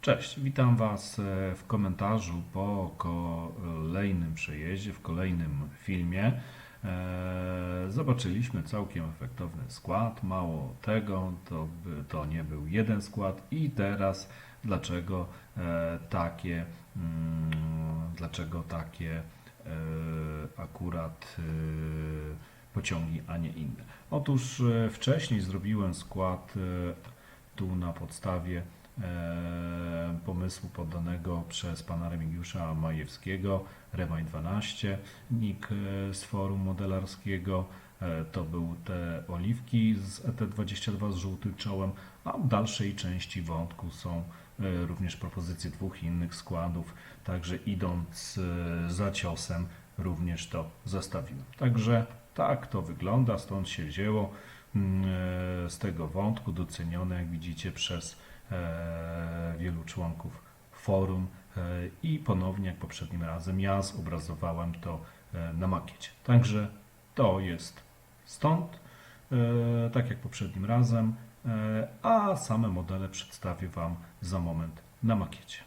Cześć, witam Was e, w komentarzu po kolejnym przejeździe, w kolejnym filmie. E, Zobaczyliśmy całkiem efektowny skład. Mało tego, to, to nie był jeden skład. I teraz dlaczego e, takie, mm, dlaczego takie akurat pociągi, a nie inne? Otóż wcześniej zrobiłem skład tu na podstawie pomysłu poddanego przez pana Remigiusza Majewskiego, Remaj 12, nick e, z forum modelarskiego. E, to był te oliwki z ET22 z żółtym czołem, a w dalszej części wątku są e, również propozycje dwóch innych składów, także idąc e, za ciosem również to zostawiłem. Także tak to wygląda, stąd się wzięło mm, e, z tego wątku docenione, jak widzicie, przez e, wielu członków forum e, i ponownie, jak poprzednim razem, ja zobrazowałem to e, na makiecie. Także to jest stąd, e, tak jak poprzednim razem, e, a same modele przedstawię Wam za moment na makiecie.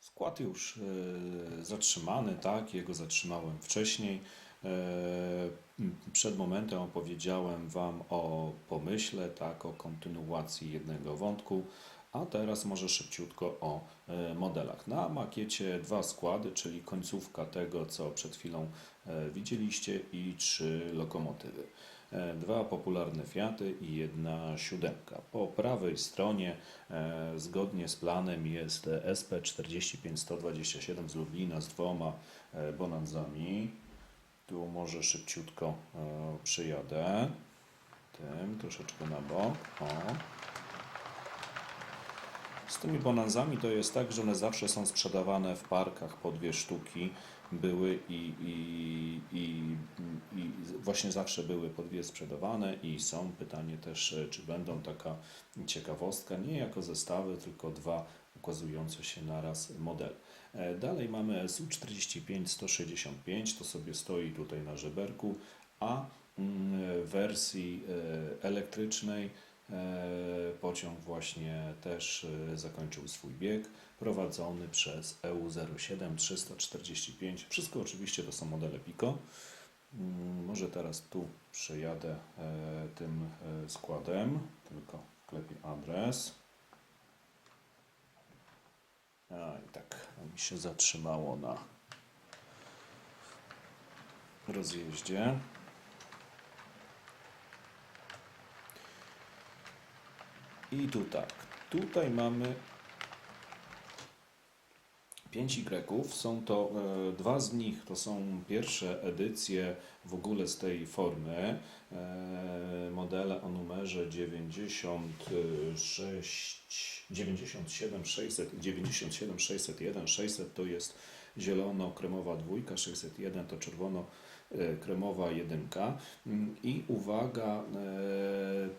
Skład już e, zatrzymany, tak, jego zatrzymałem wcześniej. E, Przed momentem opowiedziałem Wam o pomyśle, tak, o kontynuacji jednego wątku, a teraz może szybciutko o e, modelach. Na makiecie dwa składy, czyli końcówka tego, co przed chwilą e, widzieliście i trzy lokomotywy. Dwa popularne Fiaty i jedna siódemka. Po prawej stronie, zgodnie z planem, jest SP 45127 z Lublina z dwoma Bonanzami. Tu może szybciutko e, przyjadę. Tym troszeczkę na bok. O. Z tymi bonanzami to jest tak, że one zawsze są sprzedawane w parkach po dwie sztuki. Były i, i, i, i właśnie zawsze były po dwie sprzedawane i są. Pytanie też, e, czy będą taka ciekawostka, nie jako zestawy, tylko dwa ukazujące się naraz model. E, Dalej mamy SU45-165, to sobie stoi tutaj na żeberku, a mm, w wersji e, elektrycznej E, Pociąg właśnie też zakończył swój bieg, prowadzony przez E EU07 345. Wszystko oczywiście to są modele Pico. Mm, Może teraz tu przejadę tym składem, tylko wklepię adres. A i tak mi się zatrzymało na rozjeździe. I tu tak. Tutaj mamy 5 Y. Są to e, dwa z nich, to są pierwsze edycje w ogóle z tej formy. E, modele o numerze 96, 97 600 i 97 601. 600 to jest zielono-kremowa dwójka, 601 to czerwono e, jedynka Mm, i uwaga,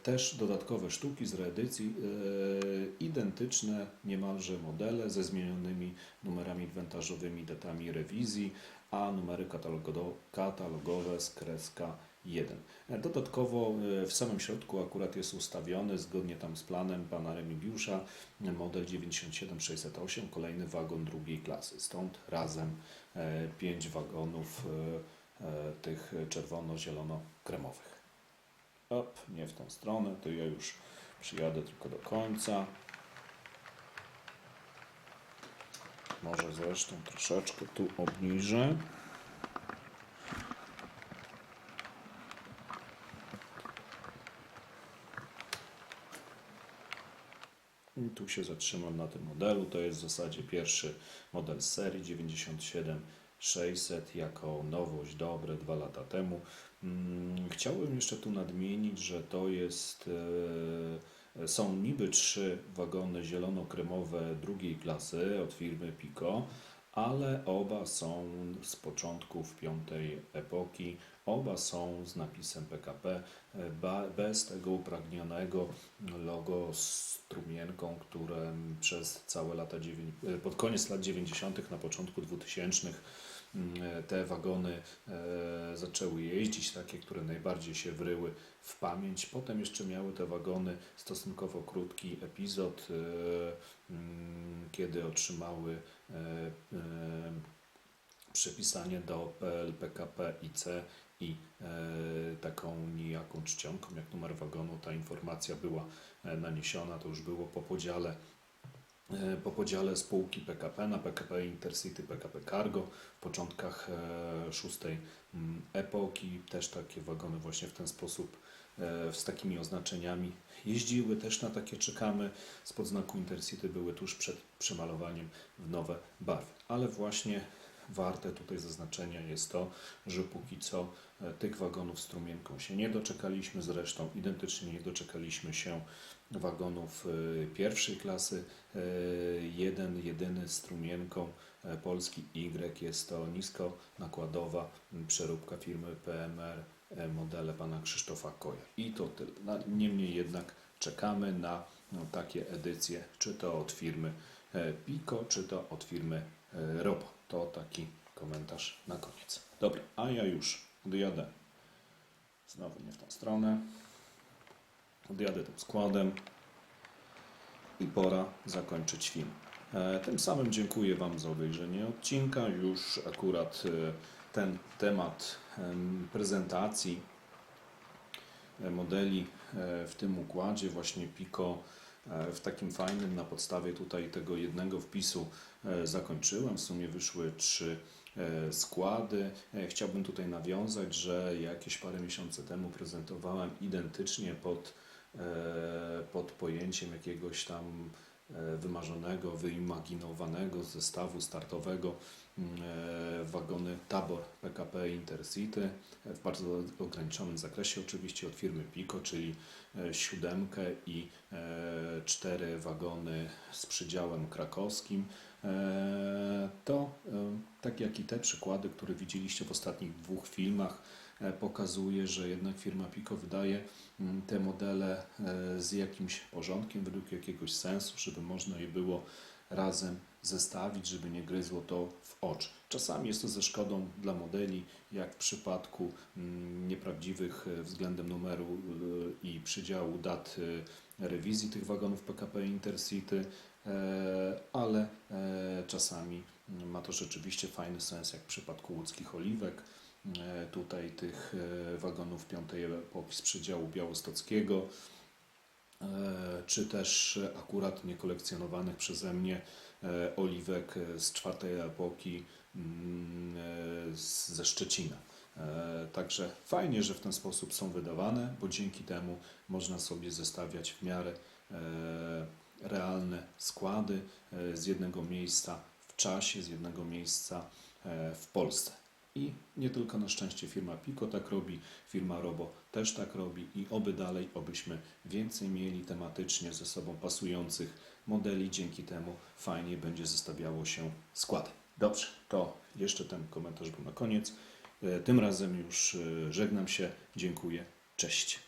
też dodatkowe sztuki z reedycji, e, identyczne niemalże modele ze zmienionymi numerami inwentarzowymi, datami rewizji, a numery katalogo- katalogowe z kreska 1. E, Dodatkowo e, w samym środku akurat jest ustawiony, zgodnie tam z planem pana Remigiusza, model 97608, kolejny wagon drugiej klasy. Stąd razem 5 wagonów tych czerwono-zielono-kremowych. Op, nie w tą stronę, to ja już przyjadę tylko do końca. Może zresztą troszeczkę tu obniżę. I tu się zatrzymam na tym modelu. To jest w zasadzie pierwszy model serii 97600 jako nowość dobre dwa lata temu. Mm, Chciałbym jeszcze tu nadmienić, że to jest e, są niby trzy wagony zielono-kremowe drugiej klasy od firmy Pico, ale oba są z początków piątej epoki. Oba są z napisem PKP, e, bez tego upragnionego logo z strumienką, które przez całe lata e, pod koniec lat 90., na początku 2000 mm, te wagony e, zaczęły jeździć, takie, które najbardziej się wryły w pamięć. Potem jeszcze miały te wagony stosunkowo krótki epizod, e, mm, kiedy otrzymały e, e, przypisanie do PL, PKP i C i taką nijaką czcionką jak numer wagonu ta informacja była naniesiona, to już było po podziale po podziale spółki PKP na PKP Intercity, PKP Cargo w początkach e, szóstej mm, epoki. Też takie wagony właśnie w ten sposób e, z takimi oznaczeniami jeździły. Też na takie czekamy. Spod znaku Intercity były tuż przed przemalowaniem w nowe barwy. Ale właśnie warte tutaj zaznaczenia jest to, że póki co e, tych wagonów strumienką się nie doczekaliśmy, zresztą identycznie nie doczekaliśmy się wagonów e, pierwszej klasy. E, Jeden, jedyny strumienką e, Polski Y jest to nisko nakładowa przeróbka firmy PMR modele pana Krzysztofa Koja. I to tyle. Niemniej jednak czekamy na no, takie edycje, czy to od firmy Pico, czy to od firmy Robo. To taki komentarz na koniec. Dobra, a ja już odjadę. Znowu nie w tą stronę. Odjadę tym składem i pora zakończyć film. E, Tym samym dziękuję Wam za obejrzenie odcinka. Już akurat e, ten temat em, prezentacji e, modeli w tym układzie, właśnie Pico w takim fajnym, na podstawie tutaj tego jednego wpisu e, zakończyłem. W sumie wyszły trzy e, składy. E, Chciałbym tutaj nawiązać, że jakieś parę miesięcy temu prezentowałem identycznie pod, e, pod pojęciem jakiegoś tam e, wymarzonego, wyimaginowanego zestawu startowego mm, e, wagony Tabor PKP Intercity e, w bardzo ograniczonym zakresie oczywiście od firmy Pico, czyli e, siódemkę i e, cztery wagony z przydziałem krakowskim. E, To, e, tak jak i te przykłady, które widzieliście w ostatnich dwóch filmach, e, pokazuje, że jednak firma Pico wydaje mm, te modele e, z jakimś porządkiem, według jakiegoś sensu, żeby można je było razem zestawić, żeby nie gryzło to w oczy. Czasami jest to ze szkodą dla modeli, jak w przypadku mm, nieprawdziwych e, względem numeru e, i przydziału dat e, rewizji tych wagonów PKP Intercity, e, ale e, czasami ma to rzeczywiście fajny sens, jak w przypadku łódzkich oliwek, e, tutaj tych e, wagonów piątej epoki z przedziału białostockiego, e, czy też akurat niekolekcjonowanych przeze mnie e, oliwek e, z czwartej epoki mm, e, ze Szczecina. E, Także fajnie, że w ten sposób są wydawane, bo dzięki temu można sobie zestawiać w miarę e, realne składy e, z jednego miejsca w czasie, z jednego miejsca e, w Polsce. I nie tylko na szczęście firma Pico tak robi, firma Robo też tak robi i oby dalej, obyśmy więcej mieli tematycznie ze sobą pasujących modeli, dzięki temu fajnie będzie zestawiało się składy. Dobrze, to jeszcze ten komentarz był na koniec. E, Tym razem już e, żegnam się, dziękuję, cześć.